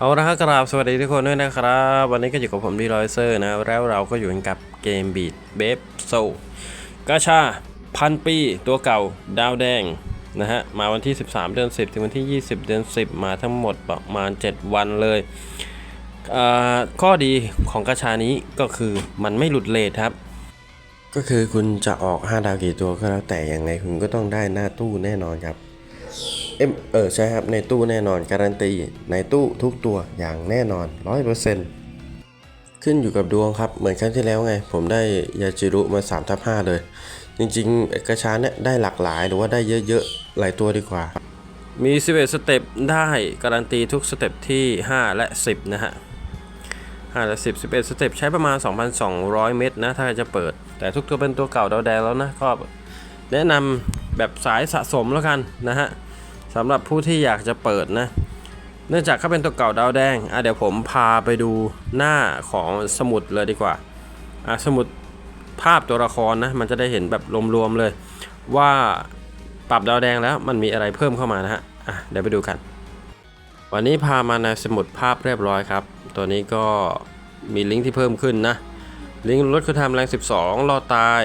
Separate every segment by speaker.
Speaker 1: เอาละครับกราบสวัสดีทุกคนด้วยนะครับ วันนี้ก็อยู่กับผมดีรอยเซอร์นะแล้วเราก็อยู่กับเกมบีดเบฟโซกาชาพันปีตัวเก่าดาวแดงนะฮะมาวันที่ 13 เดือน 10 ถึงวันที่ 20 เดือน 10 มาทั้งหมดประมาณ 7 วันเลยข้อดีของกาชานี้ก็คือมันไม่หลุดเลทครับ ก็คือคุณจะออก 5 ดาวกี่ตัวก็แล้วแต่ยังไงคุณก็ต้องได้หน้าตู้แน่นอนครับ เอเออใช่ครับในตู้แน่นอนการันตีในตู้ทุกตัวอย่างแน่นอน 100%ขึ้นอยู่กับดวงครับเหมือนครั้งที่แล้วไง ผมได้ยาจิรุมา3ทับ5เลย จริงๆเอกชาเนี่ยได้หลากหลายหรือว่าได้เยอะๆ หลายตัวดีกว่า มี 11 สเต็ปได้การันตีทุกสเต็ปที่ 5 และ 10 นะฮะ5และ10 11 สเต็ปใช้ประมาณ 2,200 เมตรนะ ถ้าจะเปิด แต่ทุกตัวเป็นตัวเก่าดาวแดงแล้วนะก็แนะนำแบบสายสะสมแล้วกันนะฮะ สำหรับผู้ที่อยากจะเปิดนะ เนื่องจากเขาเป็นตัวเก่าดาวแดงอะเดี๋ยวผมพาไปดูหน้าของสมุดเลยดีกว่าอะสมุดภาพตัวละครนะมันจะได้เห็นแบบรวมๆเลย ว่าปรับดาวแดงแล้วมันมีอะไรเพิ่มเข้ามานะฮะอะเดี๋ยวไปดูกัน วันนี้พามาในสมุดภาพเรียบร้อยครับ ตัวนี้ก็มีลิงก์ที่เพิ่มขึ้นนะ ลิงก์ลดคุณธรรมแรง 12 รอตาย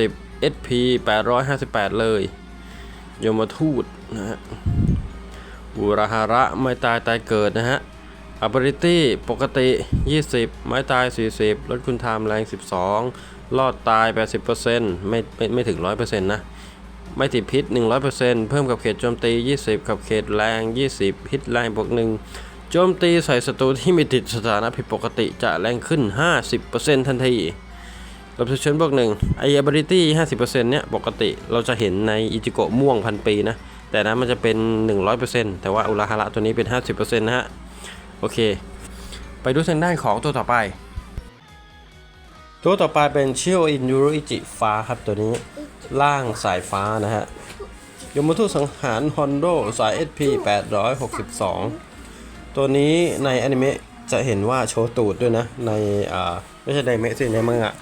Speaker 1: 80 SP 858 เลย ยมทูต นะฮะบูราหาระไม่ตายตายเกิดนะฮะ ability ปกติ 20 ไม้ตาย 40 ลดคุณไทม์แรง 12 รอดตาย 80%ไม่ไม่ไม่ถึง 100%นะ ไม่ติดพิษ 100%เพิ่มกับเขตโจมตี 20 กับเขตแรง 20 พิษแรงบวก1โจมตีใส่ศัตรูที่มีติดสถานะผิดปกติจะแรงขึ้น 50%ทันทีรับชนบวกหนึ่งไอ ability 50%เนี้ยปกติเราจะเห็นในอิจิโกะม่วงพันปีนะ แต่นั้นมันจะเป็น 100%แต่ว่าอุราฮาระตัวนี้เป็น 50%นะฮะ โอเค ไปดูทางด้านของตัวต่อไป ตัวต่อไปเป็นเชียวอินยูรุอิจิฟ้าครับตัวนี้ล่างสายฟ้านะฮะยมทูตสังหารฮอนโดสาย SP 862 ตัวนี้ในอนิเมะจะเห็นว่าโชว์ตูดด้วยนะ ในอ่าไม่ใช่ในเมะสิในมังงะ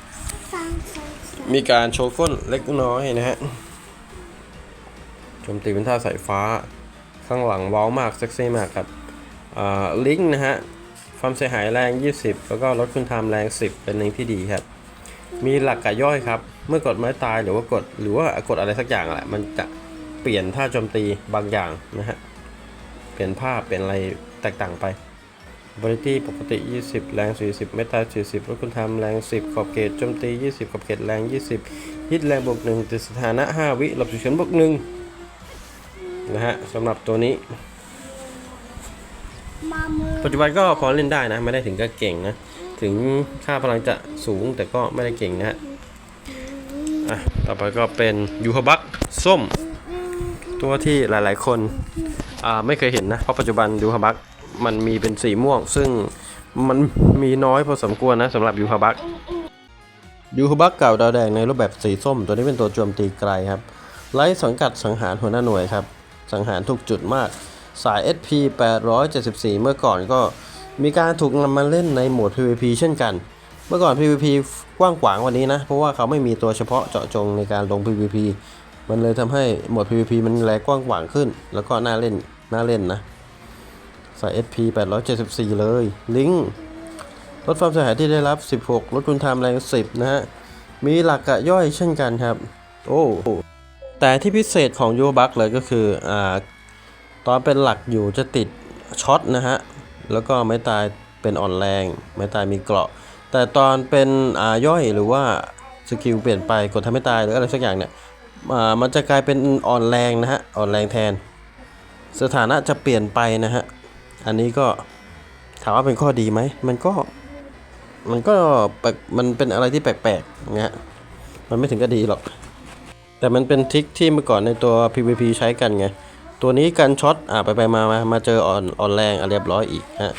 Speaker 1: มีการโชว์ก้นเล็กน้อยนะฮะ โจมตีเป็นท่าสายฟ้า ข้างหลังว้าวมากเซ็กซี่มากครับลิงก์นะฮะความเสียหายแรง 20 แล้วก็ลดคุณไทม์แรง 10 เป็นลิงก์ที่ดีครับ มีหลักกะย่อยครับ เมื่อกดไม้ตายหรือว่ากดหรือว่ากดอะไรสักอย่างแหละ มันจะเปลี่ยนท่าโจมตีบางอย่างนะฮะ เปลี่ยนภาพเปลี่ยนอะไรแตกต่างไปบริตี้ปกติ 20 แรง 40 เมตา 40ลดคุณทำแรง 10 ขอบเขตโจมตี 20 ขอบเขตแรง 20ฮิตแรงบวก1ติดสถานะ 5 วิหลบฉุกเฉินบวก1 นะฮะสำหรับตัวนี้
Speaker 2: มามือ
Speaker 1: ปัจจุบันก็พอเล่นได้นะ ไม่ได้ถึงกับเก่งนะ ถึงค่าพลังจะสูงแต่ก็ไม่ได้เก่งนะฮะอะต่อไปก็เป็นยูฮาบักส้ม ตัวที่หลายๆคนอ่าไม่เคยเห็นนะ เพราะปัจจุบันยูฮาบักมันมีเป็นสีม่วง ซึ่งมันมีน้อยพอสมควรนะสำหรับยูฮาบักยูฮาบักเก่าดาวแดงในรูปแบบสีส้ม ตัวนี้เป็นตัวโจมตีไกลครับไล่สังกัดสังหารหัวหน้าหน่วยครับ สังหารทุกจุดมาก สาย SP 874 เมื่อก่อนก็มีการถูกนำมาเล่นในโหมด PVP เช่นกัน เมื่อก่อน PVP กว้างขวางกว่านี้นะ เพราะว่าเขาไม่มีตัวเฉพาะเจาะจงในการลง PVP มันเลยทำให้โหมด PVP มันแรงกว้างขวางขึ้น แล้วก็น่าเล่นน่าเล่นนะ สาย SP 874 เลย ลิงก์ลดความเสียหายที่ได้รับ 16 ลดคุณทม์แรง 10 นะฮะ มีหลักกะย่อยเช่นกันครับ โอ้ แต่ที่พิเศษของยูบักเลยก็คืออ่าตอนเป็นหลักอยู่จะติดช็อตนะฮะ แล้วก็ไม่ตายเป็นอ่อนแรง ไม่ตายมีเกราะ แต่ตอนเป็นอ่าย่อยหรือว่าสกิลเปลี่ยนไปกดทำให้ตายหรืออะไรสักอย่างเนี่ยมันจะกลายเป็นอ่อนแรงนะฮะอ่อนแรงแทน สถานะจะเปลี่ยนไปนะฮะ อันนี้ก็ถามว่าเป็นข้อดีไหม มันก็มันก็มันเป็นอะไรที่แปลกๆนะฮะมันไม่ถึงก็ดีหรอก แต่มันเป็นทริคที่เมื่อก่อนในตัว PVP ใช้กันไง ตัวนี้กันช็อตอ่าไปไปมามามาเจออ่อนอ่อนแรงอะเรียบร้อยอีกฮะ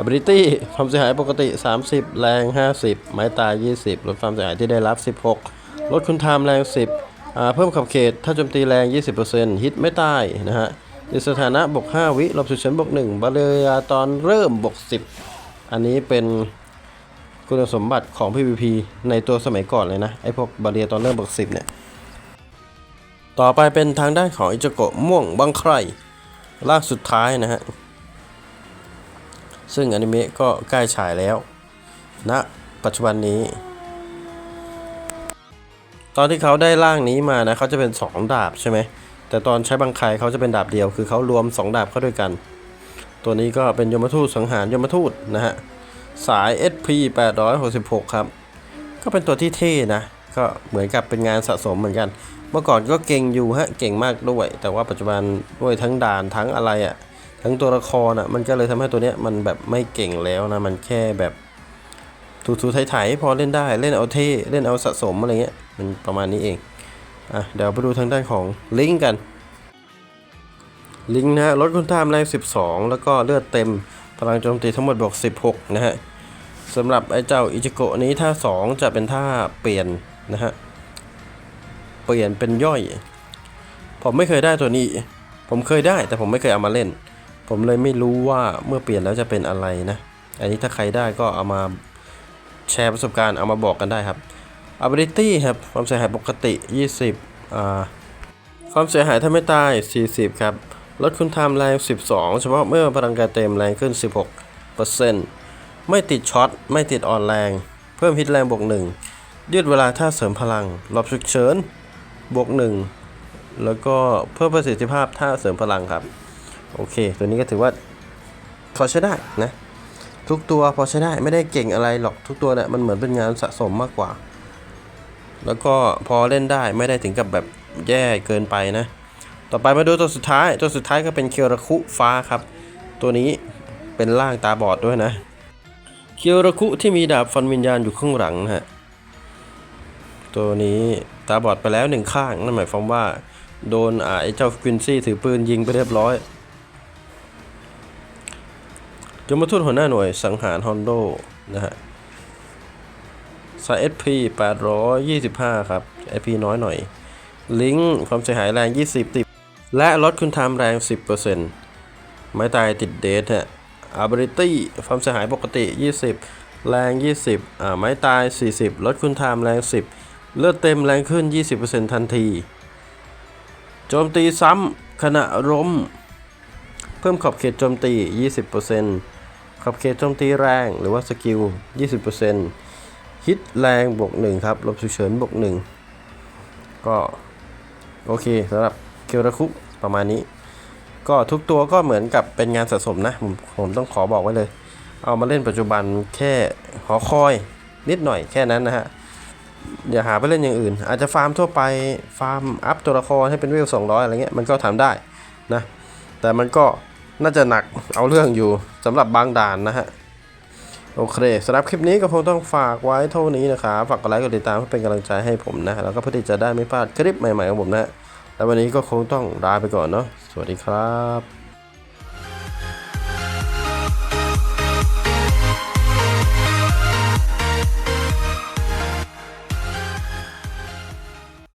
Speaker 1: ability ความเสียหายปกติ 30 แรง 50 ไม้ตาย 20 ลดความเสียหายที่ได้รับ 16 ลดคุณไทม์แรง 10อ่าเพิ่มขับเขต ถ้าโจมตีแรง 20%ฮิตไม่ตายนะฮะในสถานะบวก5วิลบสุดเฉินบวก1บาเรียตอนเริ่มบวก10 อันนี้เป็นคุณสมบัติของ PVP ในตัวสมัยก่อนเลยนะไอพวกบาเรียตอนเริ่มบวก10เนี่ย ต่อไปเป็นทางด้านของอิจโกะม่วงบังไครล่างสุดท้ายนะฮะ ซึ่งอนิเมะก็ใกล้ฉายแล้วณนะปัจจุบันนี้ ตอนที่เขาได้ร่างนี้มานะเขาจะเป็น 2 ดาบใช่ไหม แต่ตอนใช้บังคายเขาจะเป็นดาบเดียว คือเขารวม 2 ดาบเข้าด้วยกัน ตัวนี้ก็เป็นยมทูตสังหารยมทูตนะฮะ สาย SP 866 ครับ ก็เป็นตัวที่เท่นะ ก็เหมือนกับเป็นงานสะสมเหมือนกัน เมื่อก่อนก็เก่งอยู่ฮะเก่งมากด้วย แต่ว่าปัจจุบันด้วยทั้งด่านทั้งอะไรอะ่ะทั้งตัวละครอะมันก็เลยทำให้ตัวเนี้ยมันแบบไม่เก่งแล้วนะมันแค่แบบถูๆไถๆพอเล่นได้เล่นเอาเท่เล่นเอาสะสมอะไรเงี้ยมันประมาณนี้เองอะเดี๋ยวไปดูทางด้านของลิงก์กันลิงก์นะฮะลดคุณท่ามแรง 12 แล้วก็เลือดเต็มพลังโจมตีทั้งหมดบวก 16 นะฮะสำหรับไอ้เจ้าอิจิโกะนี้ท่า 2 จะเป็นท่าเปลี่ยนนะฮะ ปลี่ยนเป็นย่อย ผมไม่เคยได้ตัวนี้ ผมเคยได้แต่ผมไม่เคยเอามาเล่น ผมเลยไม่รู้ว่าเมื่อเปลี่ยนแล้วจะเป็นอะไรนะ อันนี้ถ้าใครได้ก็เอามาแชร์ประสบการณ์เอามาบอกกันได้ครับ ability ครับ ความเสียหายปกติ 20อ่าความเสียหายถ้าไม่ตาย 40 ครับ ลดคุณทม์แรง 12 เฉพาะเมื่อพลังกายเต็มแรงขึ้น 16%ไม่ติดช็อต ไม่ติดอ่อนแรง เพิ่มฮิตแรงบวก1ยืดเวลาท่าเสริมพลังหลบฉุกเฉิน บวก1แล้วก็เพิ่มประสิทธิภาพท่าเสริมพลังครับ โอเค ตัวนี้ก็ถือว่าพอใช้ได้นะ ทุกตัวพอใช้ได้ไม่ได้เก่งอะไรหรอกทุกตัวเนี่ยมันเหมือนเป็นงานสะสมมากกว่า แล้วก็พอเล่นได้ไม่ได้ถึงกับแบบแย่เกินไปนะ ต่อไปมาดูตัวสุดท้าย ตัวสุดท้ายก็เป็นเคียวราคุฟ้าครับ ตัวนี้เป็นร่างตาบอดด้วยนะเคียวราคุที่มีดาบฟันวิญญาณอยู่ข้างหลังนะฮะตัวนี้ ตาบอดไปแล้วหนึ่งข้าง นั่นหมายความว่า โดนอไอ้เจ้าควินซี่ถือปืนยิงไปเรียบร้อยยมทูตหัวหน้าหน่วยสังหารฮอนโดนะฮะสาย SP 825 ครับ SP น้อยหน่อย ลิงก์ความเสียหายแรง 20 ติด และลดคุณไทม์แรง 10%ไม่ตายติดเดทฮะ ability ความเสียหายปกติ 20 แรง 20 อ่า ไม้ตาย 40 ลดคุณไทม์แรง 10 เลือดเต็มแรงขึ้น 20%ทันที โจมตีซ้ำขณะล้ม เพิ่มขอบเขตโจมตี 20%ขอบเขตโจมตีแรงหรือว่าสกิล 20%ฮิตแรงบวกหนึ่งครับลบฉุเฉินบวกหนึ่งก็ โอเคสำหรับเคียวราคุประมาณนี้ ก็ทุกตัวก็เหมือนกับเป็นงานสะสมนะ ผมผมต้องขอบอกไว้เลย เอามาเล่นปัจจุบันแค่หอคอยนิดหน่อยแค่นั้นนะฮะ อย่าหาไปเล่นอย่างอื่น อาจจะฟาร์มทั่วไปฟาร์มอัพตัวละครให้เป็นเวล200 อะไรเงี้ยมันก็ทำได้นะแต่มันก็น่าจะหนักเอาเรื่องอยู่สำหรับบางด่านนะฮะโอเคสำหรับคลิปนี้ก็คงต้องฝากไว้เท่านี้นะครับฝากกดไลค์กดติดตามเพื่อเป็นกำลังใจให้ผมนะแล้วก็เพื่อที่จะได้ไม่พลาดคลิปใหม่ๆของผมนะแล้ววันนี้ก็คงต้องลาไปก่อนเนาะสวัสดีครับ